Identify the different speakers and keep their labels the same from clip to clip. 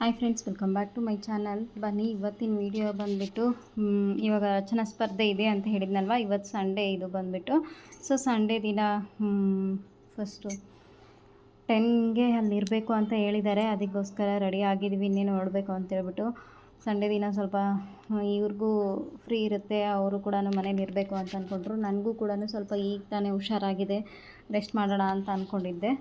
Speaker 1: Hi friends, welcome back to my channel. ಬನ್ನಿ, ಇವತ್ತಿನ video ಬಂದುಬಿಟ್ಟು ಇವಾಗ ರಚನಾ ಸ್ಪರ್ಧೆ ಇದೆ ಅಂತ ಹೇಳಿದ್ನಲ್ವ? ಇವತ್ತು ಸಂಡೇ ಇದು ಬಂದುಬಿಟ್ಟು. ಸೊ ಸಂಡೇ ದಿನ ಫಸ್ಟು ಟೆನ್ಗೆ ಅಲ್ಲಿ ಇರಬೇಕು ಅಂತ ಹೇಳಿದ್ದಾರೆ. ಅದಕ್ಕೋಸ್ಕರ ರೆಡಿ ಆಗಿದ್ವಿ ಇನ್ನೇನು ನೋಡಬೇಕು ಅಂತ ಹೇಳ್ಬಿಟ್ಟು. ಸಂಡೇ ದಿನ ಸ್ವಲ್ಪ ಇವ್ರಿಗೂ ಫ್ರೀ ಇರುತ್ತೆ, ಅವರು ಕೂಡ ಮನೇಲಿ ಇರಬೇಕು ಅಂತ ಅಂದ್ಕೊಂಡ್ರು ನನಗೂ ಕೂಡ ಸ್ವಲ್ಪ ಈಗ ತಾನೇ ಹುಷಾರಾಗಿದೆ. ರೆಸ್ಟ್ ಮಾಡೋಣ ಅಂತ ಅಂದ್ಕೊಂಡಿದ್ದೆ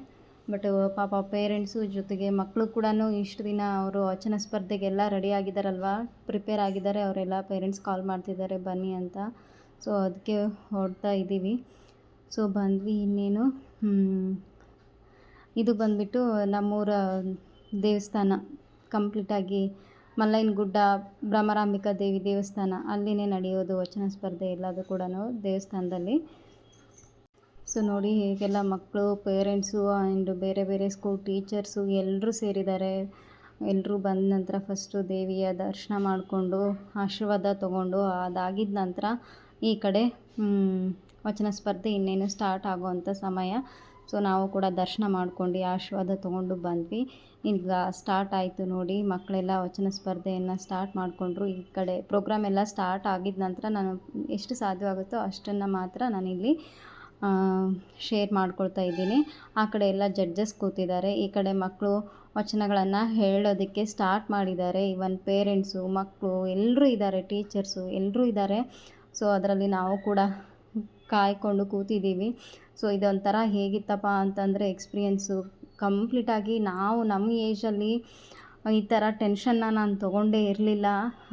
Speaker 1: ಬಟ್ ಪಾಪ ಪೇರೆಂಟ್ಸು ಜೊತೆಗೆ ಮಕ್ಕಳು ಕೂಡ ಇಷ್ಟು ದಿನ ಅವರು ವಚನ ಸ್ಪರ್ಧೆಗೆಲ್ಲ ರೆಡಿ ಆಗಿದ್ದಾರಲ್ವ ಪ್ರಿಪೇರ್ ಆಗಿದ್ದಾರೆ, ಅವರೆಲ್ಲ ಪೇರೆಂಟ್ಸ್ ಕಾಲ್ ಮಾಡ್ತಿದ್ದಾರೆ, ಬನ್ನಿ ಅಂತ. ಸೊ ಅದಕ್ಕೆ ಹೊರಡ್ತಾ ಇದ್ದೀವಿ ಸೊ ಬಂದ್ವಿ ಇನ್ನೇನು? ಇದು ಬಂದ್ಬಿಟ್ಟು ನಮ್ಮೂರ ದೇವಸ್ಥಾನ. ಕಂಪ್ಲೀಟಾಗಿ ಮಲ್ಲೈನ್ ಗುಡ್ಡ ಭ್ರಮರಾಂಬಿಕಾ ದೇವಿ ದೇವಸ್ಥಾನ, ಅಲ್ಲಿನೇ ನಡೆಯೋದು ವಚನ ಸ್ಪರ್ಧೆ ಎಲ್ಲದು ಕೂಡ ದೇವಸ್ಥಾನದಲ್ಲಿ. ಸೊ ನೋಡಿ ಹೇಗೆಲ್ಲ ಮಕ್ಕಳು ಪೇರೆಂಟ್ಸು ಆ್ಯಂಡ್ ಬೇರೆ ಬೇರೆ ಸ್ಕೂಲ್ ಟೀಚರ್ಸು ಎಲ್ಲರೂ ಸೇರಿದ್ದಾರೆ. ಎಲ್ಲರೂ ಬಂದ ನಂತರ ಫಸ್ಟು ದೇವಿಯ ದರ್ಶನ ಮಾಡಿಕೊಂಡು, ಆಶೀರ್ವಾದ ತೊಗೊಂಡು, ಅದಾಗಿದ್ದ ನಂತರ ಈ ಕಡೆ ವಚನ ಸ್ಪರ್ಧೆ ಇನ್ನೇನು ಸ್ಟಾರ್ಟ್ ಆಗುವಂಥ ಸಮಯ. ಸೊ ನಾವು ಕೂಡ ದರ್ಶನ ಮಾಡ್ಕೊಂಡು, ಆಶೀರ್ವಾದ ತೊಗೊಂಡು ಬಂದ್ವಿ. ಈಗ ಸ್ಟಾರ್ಟ್ ಆಯಿತು ನೋಡಿ, ಮಕ್ಕಳೆಲ್ಲ ವಚನ ಸ್ಪರ್ಧೆಯನ್ನು ಸ್ಟಾರ್ಟ್ ಮಾಡಿಕೊಂಡ್ರು. ಈ ಕಡೆ ಪ್ರೋಗ್ರಾಮ್ ಎಲ್ಲ ಸ್ಟಾರ್ಟ್ ಆಗಿದ ನಂತರ ನಾನು ಎಷ್ಟು ಸಾಧ್ಯವಾಗುತ್ತೋ ಅಷ್ಟನ್ನು ಮಾತ್ರ ನಾನಿಲ್ಲಿ ಶೇರ್ ಮಾಡ್ಕೊಳ್ತಾ ಇದ್ದೀನಿ. ಆ ಕಡೆ ಎಲ್ಲ ಜಡ್ಜಸ್ ಕೂತಿದ್ದಾರೆ. ಈ ಕಡೆ ಮಕ್ಕಳು ವಚನಗಳನ್ನು ಹೇಳೋದಕ್ಕೆ ಸ್ಟಾರ್ಟ್ ಮಾಡಿದ್ದಾರೆ. ಇವನ್ ಪೇರೆಂಟ್ಸು ಮಕ್ಕಳು ಎಲ್ಲರೂ ಇದ್ದಾರೆ ಟೀಚರ್ಸು ಎಲ್ಲರೂ ಇದ್ದಾರೆ. ಸೊ ಅದರಲ್ಲಿ ನಾವು ಕೂಡ ಕಾಯ್ಕೊಂಡು ಕೂತಿದ್ದೀವಿ. ಸೊ ಇದೊಂಥರ ಹೇಗಿತ್ತಪ್ಪ ಅಂತಂದರೆ ಎಕ್ಸ್ಪೀರಿಯೆನ್ಸು ಕಂಪ್ಲೀಟಾಗಿ ನಾವು ನಮ್ಮ ಏಜಲ್ಲಿ ಈ ಥರ ಟೆನ್ಷನ್ನ ನಾನು ತೊಗೊಂಡೇ ಇರಲಿಲ್ಲ.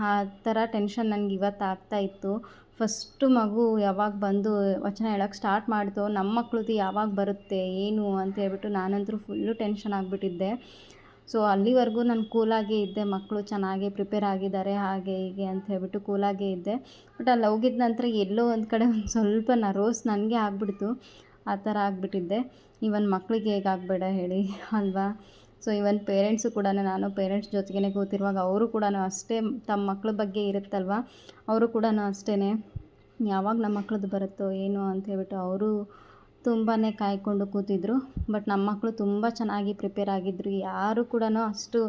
Speaker 1: ಆ ಥರ ಟೆನ್ಷನ್ ನನಗೆ ಇವತ್ತು ಆಗ್ತಾ ಇತ್ತು. ಫಸ್ಟು ಮಗು ಯಾವಾಗ ಬಂದು ವಚನ ಹೇಳೋಕ್ಕೆ ಸ್ಟಾರ್ಟ್ ಮಾಡಿತು, ನಮ್ಮ ಮಕ್ಳದ್ದು ಯಾವಾಗ ಬರುತ್ತೆ, ಏನು ಅಂತ ಹೇಳ್ಬಿಟ್ಟು ನಾನಂತೂ ಫುಲ್ಲು ಟೆನ್ಷನ್ ಆಗಿಬಿಟ್ಟಿದ್ದೆ. ಸೊ ಅಲ್ಲಿವರೆಗೂ ನಾನು ಕೂಲಾಗೇ ಇದ್ದೆ ಮಕ್ಕಳು ಚೆನ್ನಾಗಿ ಪ್ರಿಪೇರ್ ಆಗಿದ್ದಾರೆ, ಹಾಗೆ ಹೀಗೆ ಅಂತ ಹೇಳ್ಬಿಟ್ಟು ಕೂಲಾಗೇ ಇದ್ದೆ. ಬಟ್ ಅಲ್ಲಿ ಹೋಗಿದ ನಂತರ ಎಲ್ಲೋ ಒಂದು ಕಡೆ ಒಂದು ಸ್ವಲ್ಪ ನರ್ವಸ್ ನನಗೆ ಆಗಿಬಿಡ್ತು. ಆ ಥರ ಆಗಿಬಿಟ್ಟಿದ್ದೆ. ಈವನ್ ಮಕ್ಕಳಿಗೆ ಹೇಗೆ ಆಗಬೇಡ ಹೇಳಿ, ಅಲ್ವಾ? ಸೊ ಇವನ್ ಪೇರೆಂಟ್ಸು ಕೂಡ ನಾನು ಪೇರೆಂಟ್ಸ್ ಜೊತೆಗೇ ಕೂತಿರುವಾಗ ಅವರು ಕೂಡ ಅಷ್ಟೇ ತಮ್ಮ ಮಕ್ಳ ಬಗ್ಗೆ ಇರುತ್ತಲ್ವ? ಅವರು ಕೂಡ ಅಷ್ಟೇ ಯಾವಾಗ ನಮ್ಮ ಮಕ್ಳದ್ದು ಬರುತ್ತೋ ಏನು ಅಂತ ಹೇಳ್ಬಿಟ್ಟು ಅವರು ತುಂಬಾ ಕಾಯ್ಕೊಂಡು ಕೂತಿದ್ರು. ಬಟ್ ನಮ್ಮ ಮಕ್ಕಳು ತುಂಬ ಚೆನ್ನಾಗಿ ಪ್ರಿಪೇರ್ ಆಗಿದ್ದರು ಯಾರು ಕೂಡ ಅಷ್ಟು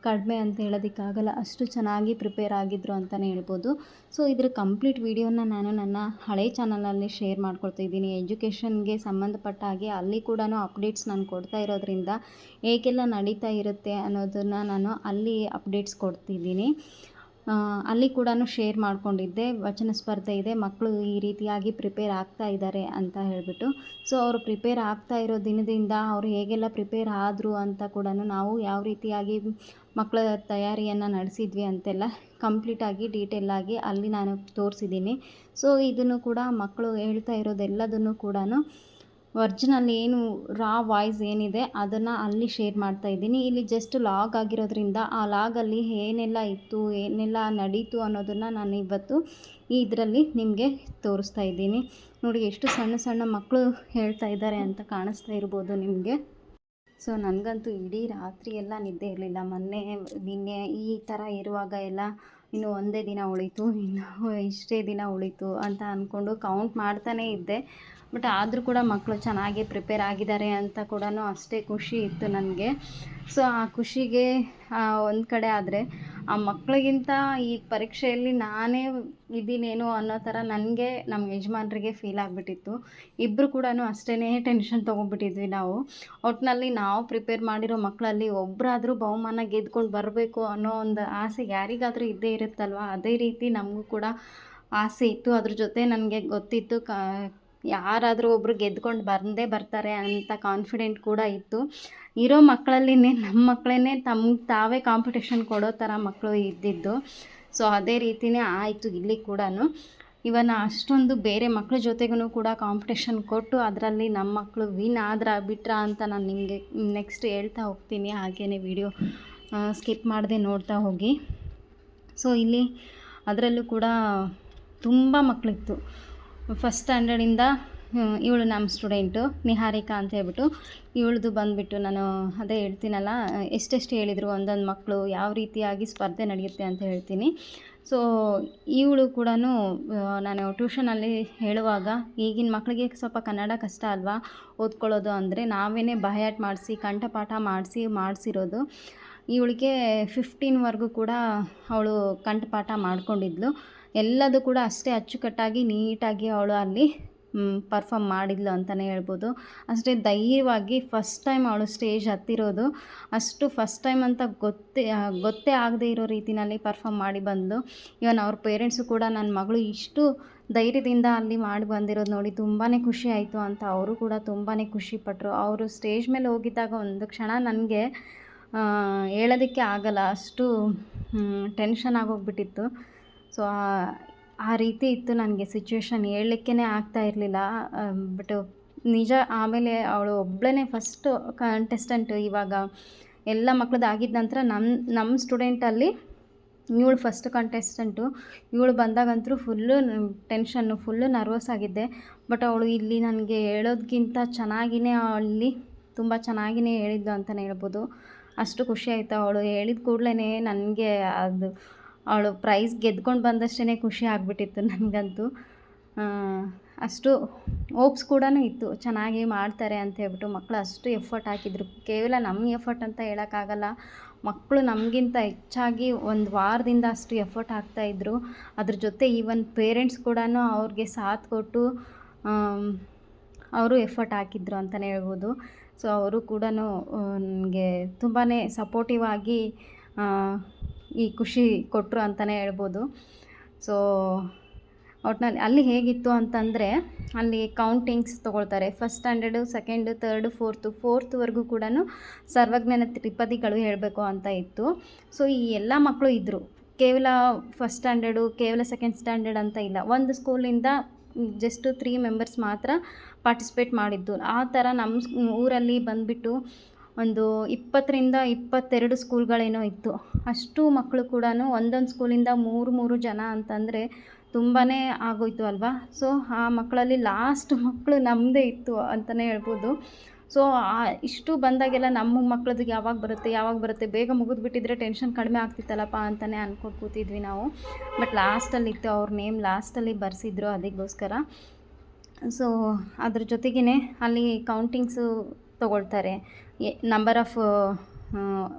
Speaker 1: ಕಡಿಮೆ ಅಂತ ಹೇಳೋದಕ್ಕಾಗಲ್ಲ. ಅಷ್ಟು ಚೆನ್ನಾಗಿ ಪ್ರಿಪೇರ್ ಆಗಿದ್ದರು ಅಂತಲೇ ಹೇಳ್ಬೋದು. ಸೊ, ಇದರ ಕಂಪ್ಲೀಟ್ ವಿಡಿಯೋನ ನಾನು ನನ್ನ ಹಳೆ ಚಾನಲಲ್ಲಿ ಶೇರ್ ಮಾಡ್ಕೊಳ್ತಾ ಇದ್ದೀನಿ. ಎಜುಕೇಷನ್ಗೆ ಸಂಬಂಧಪಟ್ಟ ಹಾಗೆ ಅಲ್ಲಿ ಕೂಡ ಅಪ್ಡೇಟ್ಸ್ ನಾನು ಕೊಡ್ತಾ ಇರೋದ್ರಿಂದ ಹೇಗೆಲ್ಲ ನಡೀತಾ ಇರುತ್ತೆ ಅನ್ನೋದನ್ನು ನಾನು ಅಲ್ಲಿ ಅಪ್ಡೇಟ್ಸ್ ಕೊಡ್ತಿದ್ದೀನಿ. ಅಲ್ಲಿ ಕೂಡ ಶೇರ್ ಮಾಡ್ಕೊಂಡಿದ್ದೆ, ವಚನ ಸ್ಪರ್ಧೆ ಇದೆ, ಮಕ್ಕಳು ಈ ರೀತಿಯಾಗಿ ಪ್ರಿಪೇರ್ ಆಗ್ತಾ ಇದ್ದಾರೆ ಅಂತ ಹೇಳಿಬಿಟ್ಟು. ಸೊ ಅವರು ಪ್ರಿಪೇರ್ ಆಗ್ತಾ ಇರೋ ದಿನದಿಂದ ಅವರು ಹೇಗೆಲ್ಲ ಪ್ರಿಪೇರ್ ಆದರು ಅಂತ ಕೂಡ ನಾವು ಯಾವ ರೀತಿಯಾಗಿ ಮಕ್ಕಳ ತಯಾರಿಯನ್ನು ನಡೆಸಿದ್ವಿ ಅಂತೆಲ್ಲ ಕಂಪ್ಲೀಟಾಗಿ ಡೀಟೇಲಾಗಿ ಅಲ್ಲಿ ನಾನು ತೋರಿಸಿದ್ದೀನಿ. ಸೊ ಇದನ್ನು ಕೂಡ ಮಕ್ಕಳು ಹೇಳ್ತಾ ಇರೋದೆಲ್ಲದನ್ನು ಕೂಡ ಒರ್ಜಿನಲ್ ಏನು ರಾ ವಾಯ್ಸ್ ಏನಿದೆ ಅದನ್ನು ಅಲ್ಲಿ ಶೇರ್ ಮಾಡ್ತಾ ಇದ್ದೀನಿ. ಇಲ್ಲಿ ಜಸ್ಟ್ ಲಾಗ್ ಆಗಿರೋದ್ರಿಂದ ಆ ಲಾಗಲ್ಲಿ ಏನೆಲ್ಲ ಇತ್ತು, ಏನೆಲ್ಲ ನಡೀತು ಅನ್ನೋದನ್ನು ನಾನು ಇವತ್ತು ಇದರಲ್ಲಿ ನಿಮಗೆ ತೋರಿಸ್ತಾ ಇದ್ದೀನಿ. ನೋಡಿ, ಎಷ್ಟು ಸಣ್ಣ ಸಣ್ಣ ಮಕ್ಕಳು ಹೇಳ್ತಾ ಇದ್ದಾರೆ ಅಂತ ಕಾಣಿಸ್ತಾ ಇರ್ಬೋದು ನಿಮಗೆ. ಸೊ ನನಗಂತೂ ಇಡೀ ರಾತ್ರಿ ಎಲ್ಲ ನಿದ್ದೆ ಇರಲಿಲ್ಲ. ಮೊನ್ನೆ, ನಿನ್ನೆ ಈ ಥರ ಇರುವಾಗ ಎಲ್ಲ ಇನ್ನು ಒಂದೇ ದಿನ ಉಳಿತು, ಇನ್ನು ಇಷ್ಟೇ ದಿನ ಉಳಿತು ಅಂತ ಅಂದ್ಕೊಂಡು ಕೌಂಟ್ ಮಾಡ್ತಾನೇ ಇದ್ದೆ. ಬಟ್ ಆದರೂ ಕೂಡ ಮಕ್ಕಳು ಚೆನ್ನಾಗಿ ಪ್ರಿಪೇರ್ ಆಗಿದ್ದಾರೆ ಅಂತ ಕೂಡ ಅಷ್ಟೇ ಖುಷಿ ಇತ್ತು ನನಗೆ. ಸೊ ಆ ಖುಷಿಗೆ ಒಂದು ಕಡೆ ಆದರೆ ಆ ಮಕ್ಕಳಿಗಿಂತ ಈ ಪರೀಕ್ಷೆಯಲ್ಲಿ ನಾನೇ ಇದ್ದೀನೇನೋ ಅನ್ನೋ ಥರ ನನಗೆ ನಮ್ಮ ಯಜಮಾನ್ರಿಗೆ ಫೀಲ್ ಆಗಿಬಿಟ್ಟಿತ್ತು. ಇಬ್ಬರು ಕೂಡ ಅಷ್ಟೇ ಟೆನ್ಷನ್ ತೊಗೊಂಡ್ಬಿಟ್ಟಿದ್ವಿ ನಾವು. ಒಟ್ಟಿನಲ್ಲಿ ನಾವು ಪ್ರಿಪೇರ್ ಮಾಡಿರೋ ಮಕ್ಕಳಲ್ಲಿ ಒಬ್ಬರಾದರೂ ಬಹುಮಾನ ಗೆದ್ಕೊಂಡು ಬರಬೇಕು ಅನ್ನೋ ಒಂದು ಆಸೆ ಯಾರಿಗಾದರೂ ಇದ್ದೇ ಇರುತ್ತಲ್ವ? ಅದೇ ರೀತಿ ನಮಗೂ ಕೂಡ ಆಸೆ ಇತ್ತು. ಅದ್ರ ಜೊತೆ ನನಗೆ ಗೊತ್ತಿತ್ತು, ಕ ಯಾರಾದರೂ ಒಬ್ಬರು ಗೆದ್ಕೊಂಡು ಬಂದೇ ಬರ್ತಾರೆ ಅಂತ ಕಾನ್ಫಿಡೆಂಟ್ ಕೂಡ ಇತ್ತು. ಇರೋ ಮಕ್ಕಳಲ್ಲಿನೇ ನಮ್ಮ ಮಕ್ಕಳೇ ತಮ್ಗೆ ತಾವೇ ಕಾಂಪಿಟೇಷನ್ ಕೊಡೋ ಥರ ಮಕ್ಕಳು ಇದ್ದಿದ್ದು. ಸೊ ಅದೇ ರೀತಿಯೇ ಆಯಿತು ಇಲ್ಲಿ ಕೂಡ ಇವನ್ನ ಅಷ್ಟೊಂದು ಬೇರೆ ಮಕ್ಕಳ ಜೊತೆಗೂ ಕೂಡ ಕಾಂಪಿಟೇಷನ್ ಕೊಟ್ಟು ಅದರಲ್ಲಿ ನಮ್ಮ ಮಕ್ಕಳು ವಿನ್ ಆದ್ರ ಬಿಟ್ರ ಅಂತ ನಾನು ನಿಮಗೆ ನೆಕ್ಸ್ಟ್ ಹೇಳ್ತಾ ಹೋಗ್ತೀನಿ. ಹಾಗೆಯೇ ವಿಡಿಯೋ ಸ್ಕಿಪ್ ಮಾಡದೆ ನೋಡ್ತಾ ಹೋಗಿ. ಸೊ ಇಲ್ಲಿ ಅದರಲ್ಲೂ ಕೂಡ ತುಂಬ ಮಕ್ಕಳಿತ್ತು ಫಸ್ಟ್ ಸ್ಟ್ಯಾಂಡರ್ಡಿಂದ ಇವಳು ನಮ್ಮ ಸ್ಟೂಡೆಂಟು ನಿಹಾರಿಕಾ ಅಂತ ಹೇಳ್ಬಿಟ್ಟು ಇವಳದು ಬಂದುಬಿಟ್ಟು ನಾನು ಅದೇ ಹೇಳ್ತೀನಲ್ಲ, ಎಷ್ಟೆಷ್ಟು ಹೇಳಿದರು, ಒಂದೊಂದು ಮಕ್ಕಳು ಯಾವ ರೀತಿಯಾಗಿ ಸ್ಪರ್ಧೆ ನಡೆಯುತ್ತೆ ಅಂತ ಹೇಳ್ತೀನಿ. ಸೊ ಇವಳು ಕೂಡ ನಾನು ಟ್ಯೂಷನಲ್ಲಿ ಹೇಳುವಾಗ, ಈಗಿನ ಮಕ್ಕಳಿಗೆ ಸ್ವಲ್ಪ ಕನ್ನಡ ಕಷ್ಟ ಅಲ್ವಾ, ಓದ್ಕೊಳ್ಳೋದು ಅಂದರೆ ನಾವೇ ಬಹಯಾಟ್ ಮಾಡಿಸಿ, ಕಂಠಪಾಠ ಮಾಡಿಸಿ, ಮಾಡಿಸಿರೋದು, ಇವಳಿಗೆ ಫಿಫ್ಟೀನ್ವರೆಗೂ ಕೂಡ ಅವಳು ಕಂಠಪಾಠ ಮಾಡ್ಕೊಂಡಿದ್ಲು. ಎಲ್ಲದೂ ಕೂಡ ಅಷ್ಟೇ ಅಚ್ಚುಕಟ್ಟಾಗಿ, ನೀಟಾಗಿ ಅವಳು ಅಲ್ಲಿ ಪರ್ಫಾಮ್ ಮಾಡಿದ್ಲು ಅಂತಲೇ ಹೇಳ್ಬೋದು. ಅಷ್ಟೇ ಧೈರ್ಯವಾಗಿ ಫಸ್ಟ್ ಟೈಮ್ ಅವಳು ಸ್ಟೇಜ್ ಹತ್ತಿರೋದು, ಅಷ್ಟು ಫಸ್ಟ್ ಟೈಮ್ ಅಂತ ಗೊತ್ತೇ ಗೊತ್ತೇ ಆಗದೇ ಇರೋ ರೀತಿಯಲ್ಲಿ ಪರ್ಫಾಮ್ ಮಾಡಿ ಬಂದು ಇವನ್ ಅವ್ರ ಪೇರೆಂಟ್ಸು ಕೂಡ ನನ್ನ ಮಗಳು ಇಷ್ಟು ಧೈರ್ಯದಿಂದ ಅಲ್ಲಿ ಮಾಡಿ ಬಂದಿರೋದು ನೋಡಿ ತುಂಬಾ ಖುಷಿ ಆಯಿತು ಅಂತ ಅವರು ಕೂಡ ತುಂಬಾ ಖುಷಿಪಟ್ಟರು ಅವರು ಸ್ಟೇಜ್ ಮೇಲೆ ಹೋಗಿದ್ದಾಗ ಒಂದು ಕ್ಷಣ ನನಗೆ ಹೇಳೋದಕ್ಕೆ ಆಗಲ್ಲ, ಅಷ್ಟು ಟೆನ್ಷನ್ ಆಗೋಗ್ಬಿಟ್ಟಿತ್ತು ಸೊ, ಆ ರೀತಿ ಇತ್ತು ನನಗೆ ಸಿಚುವೇಶನ್ ಹೇಳಲಿಕ್ಕೇ ಆಗ್ತಾ ಇರಲಿಲ್ಲ. ಬಟ್ ನಿಜ ಆಮೇಲೆ ಅವಳು ಒಬ್ಬಳೇ ಫಸ್ಟು ಕಂಟೆಸ್ಟೆಂಟ್ ಇವಾಗ. ಎಲ್ಲ ಮಕ್ಳದ್ದು ಆಗಿದ ನಂತರ ನಮ್ಮ ನಮ್ಮ ಸ್ಟೂಡೆಂಟಲ್ಲಿ ಇವಳು ಫಸ್ಟ್ ಕಂಟೆಸ್ಟೆಂಟು ಇವಳು ಬಂದಾಗಂತೂ ಫುಲ್ಲು ಟೆನ್ಷನ್ನು ಫುಲ್ಲು ನರ್ವಸ್ ಆಗಿದ್ದೆ. ಬಟ್ ಅವಳು ಇಲ್ಲಿ ನನಗೆ ಹೇಳೋದ್ಕಿಂತ ಚೆನ್ನಾಗಿಯೇ ಅಲ್ಲಿ ತುಂಬ ಚೆನ್ನಾಗಿಯೇ ಹೇಳಿದ್ದು ಅಂತಲೇ ಹೇಳ್ಬೋದು. ಅಷ್ಟು ಖುಷಿ ಆಯಿತು ಅವಳು ಹೇಳಿದ ಕೂಡಲೇ ನನಗೆ ಅದು ಅವಳು ಪ್ರೈಸ್ ಗೆದ್ಕೊಂಡು ಬಂದಷ್ಟೇ ಖುಷಿ ಆಗಿಬಿಟ್ಟಿತ್ತು ನನಗಂತೂ. ಅಷ್ಟು ಓಪ್ಸ್ ಕೂಡ ಇತ್ತು. ಚೆನ್ನಾಗಿ ಮಾಡ್ತಾರೆ ಅಂತ ಹೇಳ್ಬಿಟ್ಟು ಮಕ್ಕಳು ಅಷ್ಟು ಎಫರ್ಟ್ ಹಾಕಿದ್ರು. ಕೇವಲ ನಮ್ಮ ಎಫರ್ಟ್ ಅಂತ ಹೇಳೋಕ್ಕಾಗಲ್ಲ. ಮಕ್ಕಳು ನಮಗಿಂತ ಹೆಚ್ಚಾಗಿ ಒಂದು ವಾರದಿಂದ ಅಷ್ಟು ಎಫರ್ಟ್ ಹಾಕ್ತಾಯಿದ್ರು ಅದ್ರ ಜೊತೆ ಈವನ್ ಪೇರೆಂಟ್ಸ್ ಕೂಡ ಅವ್ರಿಗೆ ಸಾಥ್ ಕೊಟ್ಟು ಅವರು ಎಫರ್ಟ್ ಹಾಕಿದ್ರು ಅಂತಲೇ ಹೇಳ್ಬೋದು. ಸೊ ಅವರು ಕೂಡ ನನಗೆ ತುಂಬಾ ಸಪೋರ್ಟಿವ್ ಆಗಿ ಈ ಖುಷಿ ಕೊಟ್ಟರು ಅಂತಲೇ ಹೇಳ್ಬೋದು. ಸೊ ಒಟ್ನಲ್ಲಿ ಅಲ್ಲಿ ಹೇಗಿತ್ತು ಅಂತಂದರೆ, ಅಲ್ಲಿ ಕೌಂಟಿಂಗ್ಸ್ ತೊಗೊಳ್ತಾರೆ. First standard second third fourth ಫೋರ್ತ್ವರೆಗೂ ಕೂಡ ಸರ್ವಜ್ಞಾನ ತ್ರಿಪದಿಗಳು ಹೇಳಬೇಕು ಅಂತ ಇತ್ತು. ಸೊ ಈ ಎಲ್ಲ ಮಕ್ಕಳು ಇದ್ದರು ಕೇವಲ ಫಸ್ಟ್ ಸ್ಟ್ಯಾಂಡರ್ಡು ಕೇವಲ ಸೆಕೆಂಡ್ ಸ್ಟ್ಯಾಂಡರ್ಡ್ ಅಂತ ಇಲ್ಲ. ಒಂದು ಸ್ಕೂಲಿಂದ ಜಸ್ಟು ತ್ರೀ ಮೆಂಬರ್ಸ್ ಮಾತ್ರ ಪಾರ್ಟಿಸಿಪೇಟ್ ಮಾಡಿದ್ದು. ಆ ಥರ ನಮ್ಮ ಊರಲ್ಲಿ ಬಂದುಬಿಟ್ಟು ಒಂದು ಇಪ್ಪತ್ತರಿಂದ ಇಪ್ಪತ್ತೆರಡು ಸ್ಕೂಲ್ಗಳೇನೋ ಇತ್ತು. ಅಷ್ಟು ಮಕ್ಕಳು ಕೂಡ ಒಂದೊಂದು ಸ್ಕೂಲಿಂದ ಮೂರು ಮೂರು ಜನ ಅಂತಂದರೆ ತುಂಬಾ ಆಗೋಯ್ತು ಅಲ್ವಾ? ಸೊ, ಆ ಮಕ್ಕಳಲ್ಲಿ ಲಾಸ್ಟ್ ಮಕ್ಕಳು ನಮ್ಮದೇ ಇತ್ತು ಅಂತಲೇ ಹೇಳ್ಬೋದು. ಸೊ ಇಷ್ಟು ಬಂದಾಗೆಲ್ಲ ನಮ್ಮ ಮಕ್ಕಳದ್ದು ಯಾವಾಗ ಬರುತ್ತೆ ಯಾವಾಗ ಬರುತ್ತೆ? ಬೇಗ ಮುಗಿದ್ಬಿಟ್ಟಿದ್ರೆ ಟೆನ್ಷನ್ ಕಡಿಮೆ ಆಗ್ತಿತ್ತಲ್ಲಪ್ಪ ಅಂತಲೇ ಅಂದ್ಕೊಂಡು ಕೂತಿದ್ವಿ ನಾವು ಬಟ್ ಲಾಸ್ಟಲ್ಲಿ ಇತ್ತು, ಅವ್ರ ನೇಮ್ ಲಾಸ್ಟಲ್ಲಿ ಬರೆಸಿದ್ರು ಅದಕ್ಕೋಸ್ಕರ. ಸೊ ಅದ್ರ ಜೊತೆಗೇ ಅಲ್ಲಿ ಕೌಂಟಿಂಗ್ಸು ತೊಗೊಳ್ತಾರೆ. ನಂಬರ್ ಆಫ್